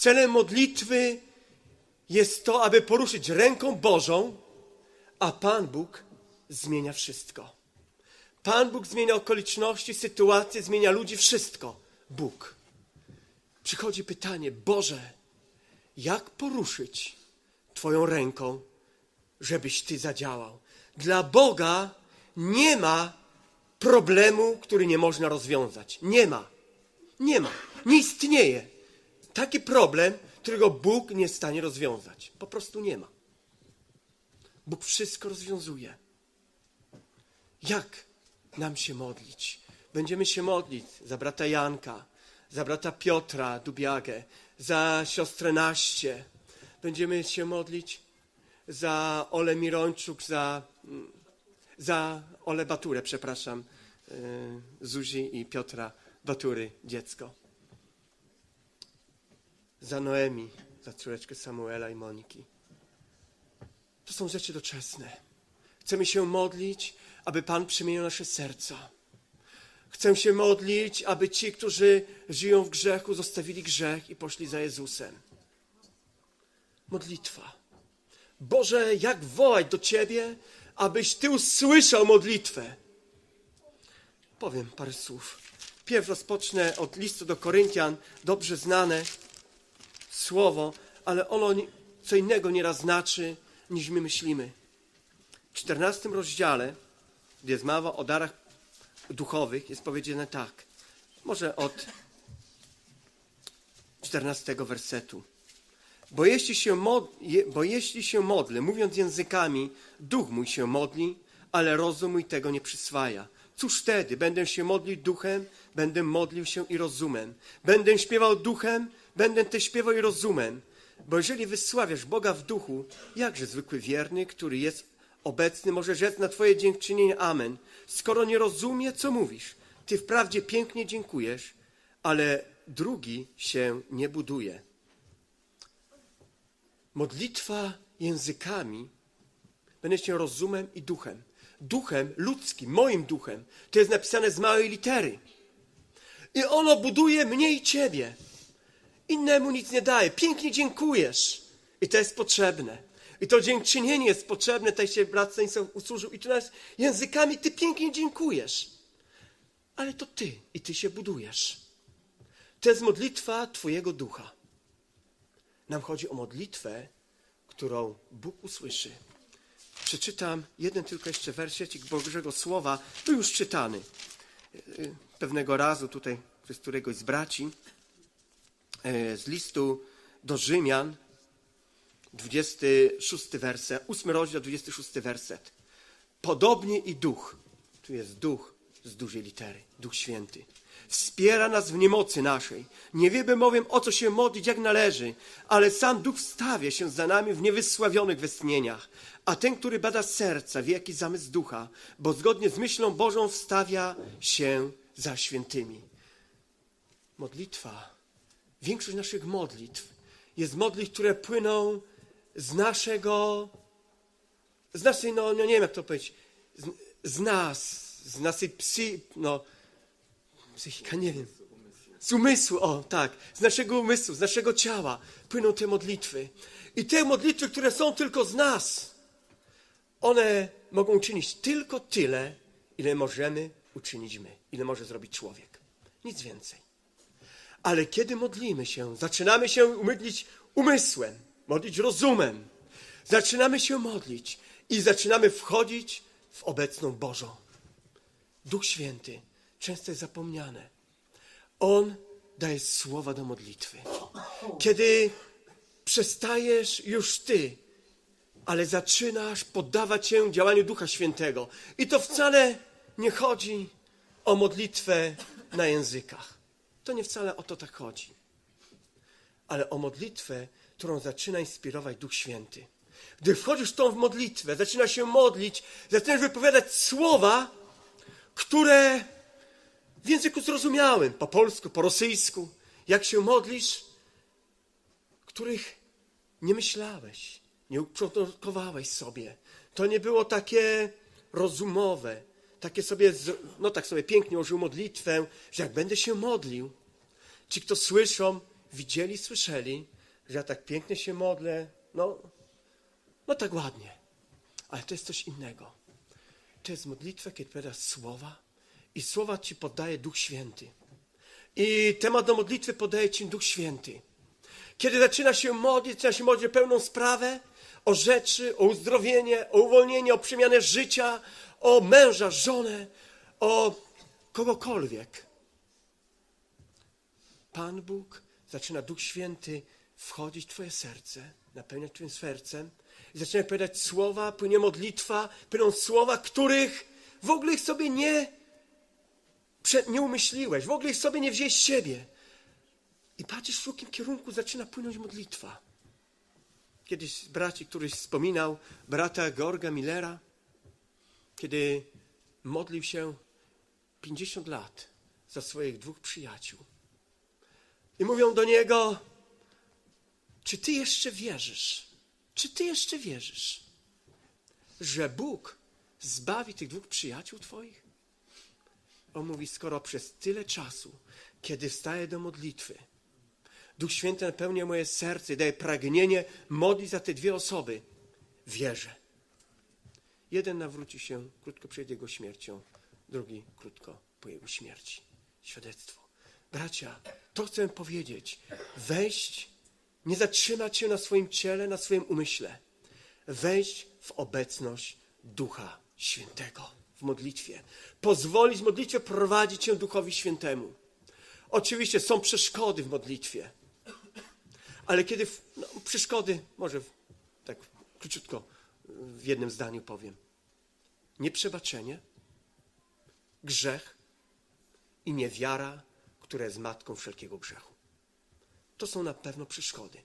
Celem modlitwy jest to, aby poruszyć ręką Bożą, a Pan Bóg zmienia wszystko. Pan Bóg zmienia okoliczności, sytuacje, zmienia ludzi, wszystko. Bóg. Przychodzi pytanie, Boże, jak poruszyć Twoją ręką, żebyś Ty zadziałał? Dla Boga nie ma problemu, który nie można rozwiązać. Nie ma. Nie ma. Nie istnieje taki problem, którego Bóg nie jest w stanie rozwiązać. Po prostu nie ma. Bóg wszystko rozwiązuje. Jak nam się modlić? Będziemy się modlić za brata Janka, za brata Piotra Dubiagę, za siostrę Naście. Będziemy się modlić za Ole Mirończuk, za, mm, za Ole Baturę, przepraszam, yy, Zuzi i Piotra Batury, dziecko. Za Noemi, za córeczkę Samuela i Moniki. To są rzeczy doczesne. Chcemy się modlić, aby Pan przemienił nasze serca. Chcę się modlić, aby ci, którzy żyją w grzechu, zostawili grzech i poszli za Jezusem. Modlitwa. Boże, jak wołać do Ciebie, abyś Ty usłyszał modlitwę? Powiem parę słów. Pierw rozpocznę od listu do Koryntian, dobrze znane słowo, ale ono co innego nieraz znaczy, niż my myślimy. W 14 rozdziale, gdzie jest mowa o darach duchowych, jest powiedziane tak. Może od 14 wersetu. Bo jeśli, się mod, bo jeśli się modlę, mówiąc językami, duch mój się modli, ale rozum mój tego nie przyswaja. Cóż wtedy? Będę się modlił duchem, będę modlił się i rozumem. Będę śpiewał duchem, będę też śpiewał i rozumem. Bo jeżeli wysławiasz Boga w duchu, jakże zwykły wierny, który jest obecny, może rzec na Twoje dziękczynienie Amen, skoro nie rozumie, co mówisz. Ty wprawdzie pięknie dziękujesz, ale drugi się nie buduje. Modlitwa językami będę się rozumem i duchem. Duchem ludzkim, moim duchem. To jest napisane z małej litery. I ono buduje mnie i ciebie. Innemu nic nie daje. Pięknie dziękujesz. I to jest potrzebne. I to dziękczynienie jest potrzebne. Tutaj się brat Stanisław usłużył. I tu nas językami ty pięknie dziękujesz. Ale to ty i ty się budujesz. To jest modlitwa twojego ducha. Nam chodzi o modlitwę, którą Bóg usłyszy. Przeczytam jeden tylko jeszcze wersecik Bożego Słowa, był już czytany pewnego razu tutaj przez któregoś z braci, z listu do Rzymian, 26 werset, 8 rozdział, 26 werset. Podobnie i duch, tu jest duch z dużej litery, duch święty, wspiera nas w niemocy naszej. Nie wiemy bowiem o co się modlić jak należy, ale sam duch stawia się za nami w niewysławionych westchnieniach. A ten, który bada serca, wie jaki zamysł ducha, bo zgodnie z myślą Bożą wstawia się za świętymi. Modlitwa, większość naszych modlitw jest modlitw, które płyną z naszego, z naszej, no, no nie wiem jak to powiedzieć, z, z nas, z naszej psy, no, psychika, nie wiem, z umysłu, o tak, z naszego umysłu, z naszego ciała płyną te modlitwy. I te modlitwy, które są tylko z nas, one mogą czynić tylko tyle, ile możemy uczynić my, ile może zrobić człowiek. Nic więcej. Ale kiedy modlimy się, zaczynamy się modlić umysłem, modlić rozumem, zaczynamy się modlić i zaczynamy wchodzić w obecną Bożą. Duch Święty, często jest zapomniane, On daje słowa do modlitwy. Kiedy przestajesz już ty, ale zaczynasz poddawać się działaniu Ducha Świętego. I to wcale nie chodzi o modlitwę na językach. To nie wcale o to tak chodzi. Ale o modlitwę, którą zaczyna inspirować Duch Święty. Gdy wchodzisz w tą modlitwę, zaczynasz się modlić, zaczynasz wypowiadać słowa, które w języku zrozumiałym, po polsku, po rosyjsku, jak się modlisz, których nie myślałeś, nie uporządkowałeś sobie. To nie było takie rozumowe, takie sobie, no tak sobie pięknie użył modlitwę, że jak będę się modlił, ci, kto słyszą, widzieli, słyszeli, że ja tak pięknie się modlę, no, no tak ładnie. Ale to jest coś innego. To jest modlitwa, kiedy powiadasz słowa i słowa ci podaje Duch Święty. I temat do modlitwy podaje ci Duch Święty. Kiedy zaczyna się modlić, zaczyna się modlić pełną sprawę, o rzeczy, o uzdrowienie, o uwolnienie, o przemianę życia, o męża, żonę, o kogokolwiek. Pan Bóg zaczyna Duch Święty wchodzić w Twoje serce, napełniać Twoim sercem i zaczyna powiedzieć słowa, płynie modlitwa, płyną słowa, których w ogóle ich sobie nie, nie umyśliłeś, w ogóle ich sobie nie wzięłeś siebie. I patrzysz, w jakim kierunku zaczyna płynąć modlitwa. Kiedyś z braci, któryś wspominał, brata Georga Millera, kiedy modlił się 50 lat za swoich dwóch przyjaciół. I mówią do niego, czy ty jeszcze wierzysz? Czy ty jeszcze wierzysz, że Bóg zbawi tych dwóch przyjaciół twoich? On mówi, skoro przez tyle czasu, kiedy wstaję do modlitwy, Duch Święty napełnia moje serce i daje pragnienie modlić za te dwie osoby, wierzę. Jeden nawróci się krótko przed jego śmiercią, drugi krótko po jego śmierci. Świadectwo. Bracia, to chcę powiedzieć. Wejść, nie zatrzymać się na swoim ciele, na swoim umyśle. Wejść w obecność Ducha Świętego w modlitwie. Pozwolić modlitwie prowadzić się Duchowi Świętemu. Oczywiście są przeszkody w modlitwie. Ale kiedy no, przeszkody, może tak króciutko w jednym zdaniu powiem. Nieprzebaczenie, grzech i niewiara, która jest matką wszelkiego grzechu. To są na pewno przeszkody.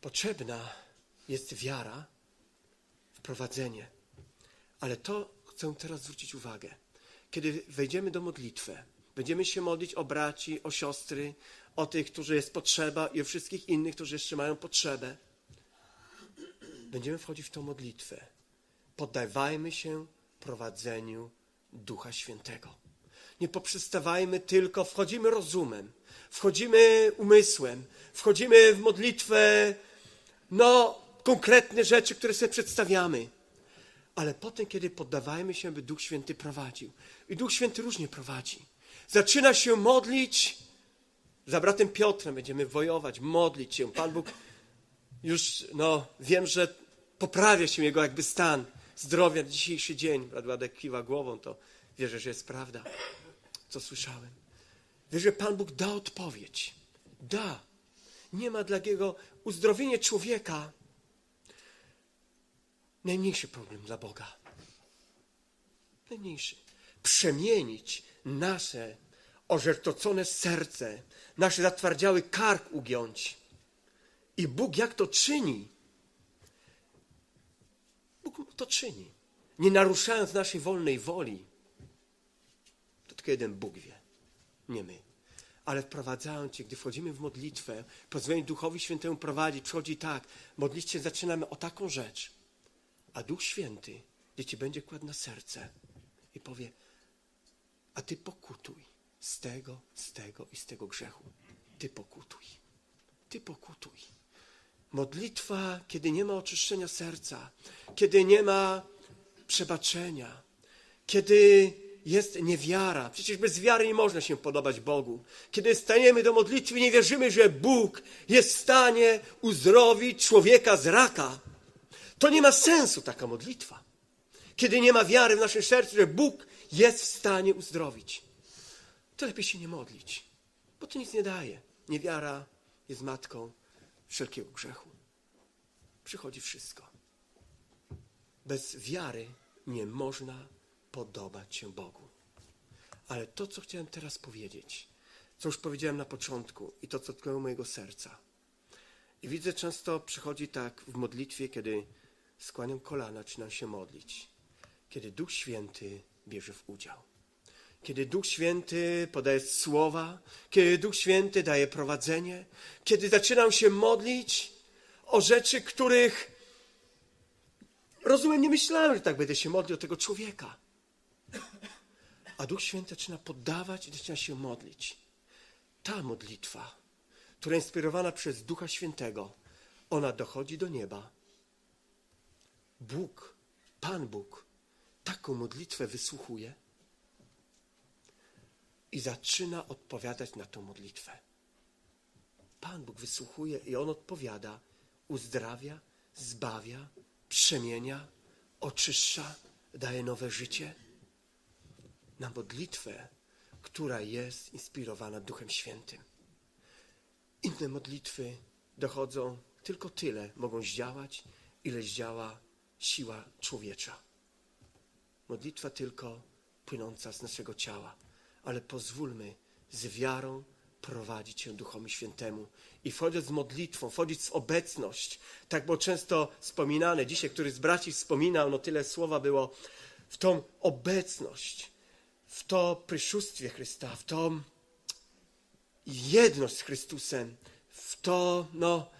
Potrzebna jest wiara, wprowadzenie. Ale to chcę teraz zwrócić uwagę. Kiedy wejdziemy do modlitwy, będziemy się modlić o braci, o siostry, o tych, którzy jest potrzeba i o wszystkich innych, którzy jeszcze mają potrzebę. Będziemy wchodzić w tą modlitwę. Poddawajmy się prowadzeniu Ducha Świętego. Nie poprzestawajmy tylko, wchodzimy rozumem, wchodzimy umysłem, wchodzimy w modlitwę, no, konkretne rzeczy, które sobie przedstawiamy. Ale potem, kiedy poddawajmy się, by Duch Święty prowadził. I Duch Święty różnie prowadzi. Zaczyna się modlić. Za bratem Piotrem będziemy wojować, modlić się. Pan Bóg już, no, wiem, że poprawia się jego jakby stan zdrowia na dzisiejszy dzień. Brat Władek kiwa głową, to wierzę, że jest prawda, co słyszałem. Wierzę, że Pan Bóg da odpowiedź. Da. Nie ma dla Jego uzdrowienie człowieka najmniejszy problem dla Boga. Najmniejszy. Przemienić nasze ożertocone serce, nasz zatwardziały kark ugiąć. I Bóg jak to czyni? Bóg to czyni. Nie naruszając naszej wolnej woli. To tylko jeden Bóg wie, nie my. Ale wprowadzając Cię, gdy wchodzimy w modlitwę, pozwolenie Duchowi Świętemu prowadzić, przychodzi tak, modlić się zaczynamy o taką rzecz, a Duch Święty, gdzie Ci będzie kładł na serce i powie, a Ty pokutuj z tego, z tego i z tego grzechu. Ty pokutuj. Ty pokutuj. Modlitwa, kiedy nie ma oczyszczenia serca, kiedy nie ma przebaczenia, kiedy jest niewiara. Przecież bez wiary nie można się podobać Bogu. Kiedy staniemy do modlitwy nie wierzymy, że Bóg jest w stanie uzdrowić człowieka z raka, to nie ma sensu taka modlitwa. Kiedy nie ma wiary w naszym sercu, że Bóg jest w stanie uzdrowić, to lepiej się nie modlić, bo to nic nie daje. Niewiara jest matką wszelkiego grzechu. Przychodzi wszystko. Bez wiary nie można podobać się Bogu. Ale to, co chciałem teraz powiedzieć, co już powiedziałem na początku i to, co tknęło mojego serca. I widzę, często przychodzi tak w modlitwie, kiedy skłaniam kolana, zaczynam się modlić. Kiedy Duch Święty bierze w udział. Kiedy Duch Święty podaje słowa, kiedy Duch Święty daje prowadzenie, kiedy zaczynam się modlić o rzeczy, których rozumiem, nie myślałem, że tak będę się modlił o tego człowieka. a Duch Święty zaczyna poddawać i zaczyna się modlić. Ta modlitwa, która inspirowana przez Ducha Świętego, ona dochodzi do nieba. Bóg, Pan Bóg, taką modlitwę wysłuchuje i zaczyna odpowiadać na tą modlitwę. Pan Bóg wysłuchuje i On odpowiada, uzdrawia, zbawia, przemienia, oczyszcza, daje nowe życie na modlitwę, która jest inspirowana Duchem Świętym. Inne modlitwy dochodzą tylko tyle, mogą zdziałać, ile zdziała siła człowiecza. Modlitwa tylko płynąca z naszego ciała, ale pozwólmy z wiarą prowadzić się Duchowi Świętemu i wchodząc z modlitwą, wchodzić w obecność. Tak było często wspominane. Dzisiaj któryś z braci wspominał, no tyle słowa było w tą obecność, w to przyszustwie Chrysta, w tą jedność z Chrystusem, w to, no,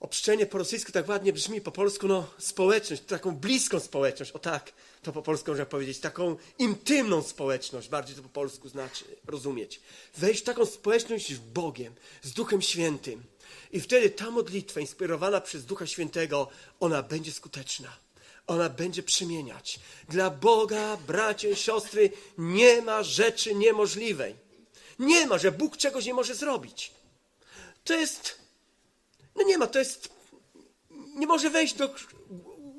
obszczenie po rosyjsku tak ładnie brzmi, po polsku, no, społeczność, taką bliską społeczność, o tak, to po polsku można powiedzieć, taką intymną społeczność, bardziej to po polsku znaczy, rozumieć. Wejść w taką społeczność z Bogiem, z Duchem Świętym. I wtedy ta modlitwa inspirowana przez Ducha Świętego, ona będzie skuteczna. Ona będzie przemieniać. Dla Boga, bracia i siostry, nie ma rzeczy niemożliwej. Nie ma, że Bóg czegoś nie może zrobić. To jest no nie ma, to jest. Nie może wejść do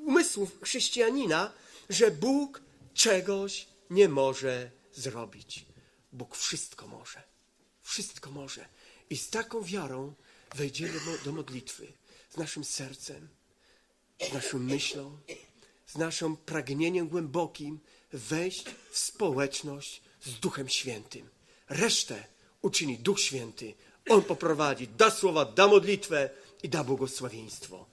umysłów chrześcijanina, że Bóg czegoś nie może zrobić. Bóg wszystko może. Wszystko może. I z taką wiarą wejdziemy do, modlitwy. Z naszym sercem, z naszą myślą, z naszym pragnieniem głębokim wejść w społeczność z Duchem Świętym. Resztę uczyni Duch Święty. On poprowadzi, da słowa, da modlitwę i da błogosławieństwo.